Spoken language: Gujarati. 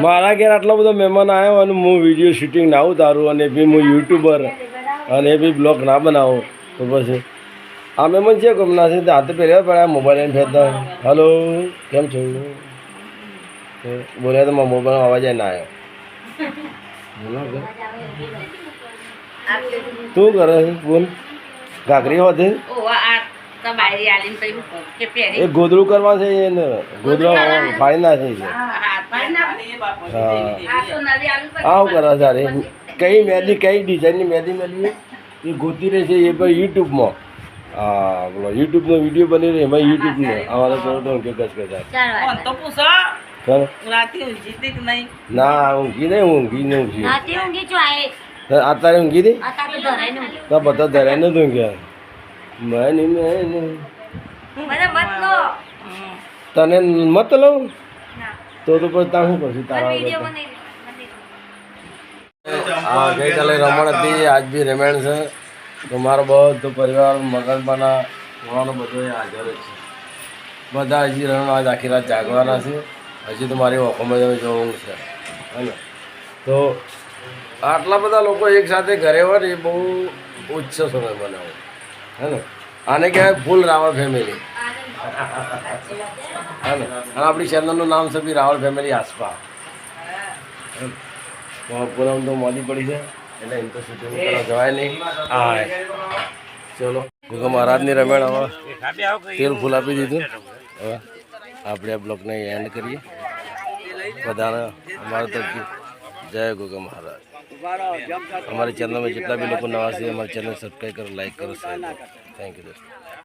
મારા ઘેર આટલો બધો મહેમાન આવ્યો અને હું વીડિયો શૂટિંગ ના ઉતારું અને બી હું યુટ્યુબર અને બી બ્લોગ ના બનાવું. તો પછી આ મને છે ગમના છે હાથે પહેર્યા પડ્યા મોબાઈલ લઈને ફેરતા હલો કેમ છો? બોલ્યા તો મોબાઈલ અવાજ ના આવ્યો. તું કરે બોલ. ઘાઘરી હોતે? આ. એ ગોદડું કરવા છે એને. ગોદડું ફાડી નાખે છે. હા. આ આવું કરે સારી કઈ મેદી, કઈ ડિઝાઇનની મેદી મેળવી એ ગોતી રહે છે એ પણ યુટ્યુબમાં હા બોલો યુટ્યુબનો વીડિયો બની રહ્યો એમાં યુટ્યુબનો અમારે તો તો કે કસ કસ ચાર ફોન વાગ્યા. તો પૂછો. ચાલો. રાતે ઊંઘી હતી કે ના ઊંઘી નહીં ઊંઘી નહીં ઊંઘી. અત્યારે ઊંઘી હતી? તો બધા ધરાય નથી ઊંઘ્યા. મને નહીં મને મત લો. હમ. તને મત લઉં? તો તો પછી તાર શું કરશું? તારા હા ગઈકાલે રમણ હતી આજ બી રમણ છે. તો મારો બધો પરિવાર મગનપાના ભણવાનો બધો એ હાજર છે. બધા હજી રણ આજ આખી રાત જાગવાના છે. હજી તો મારી ઓખોમાં તમે જો ઊંઘ છે. હે તો આટલા બધા લોકો એકસાથે ઘરે હોય ને એ બહુ ઉચ્ચ સમય બનાવો હે ને? આને કહેવાય ફૂલ રાવળ ફેમિલી હે ને? અને આપણી ચેનલનું નામ છે બી રાવળ ફેમિલી આસપા પૂનમ તો મોદી પડી છે એટલે એમ તો શૂટિંગ કરવા જવાય નહીં. હા. ચલો. ગુગા મહારાજની રમેણ હવે. તેલ ફૂલ આપી દીધું. હવે આપણે આ બ્લોગને એન્ડ કરીએ. બધાને અમારા તરફથી જય ગુગા મહારાજ. અમારી ચેનલમાં જેટલા બી લોકો નવા છે અમારી ચેનલ સબસ્ક્રાઈબ કરો લાઈક કરો શેર કરો. થેન્ક યુ દોસ્તો.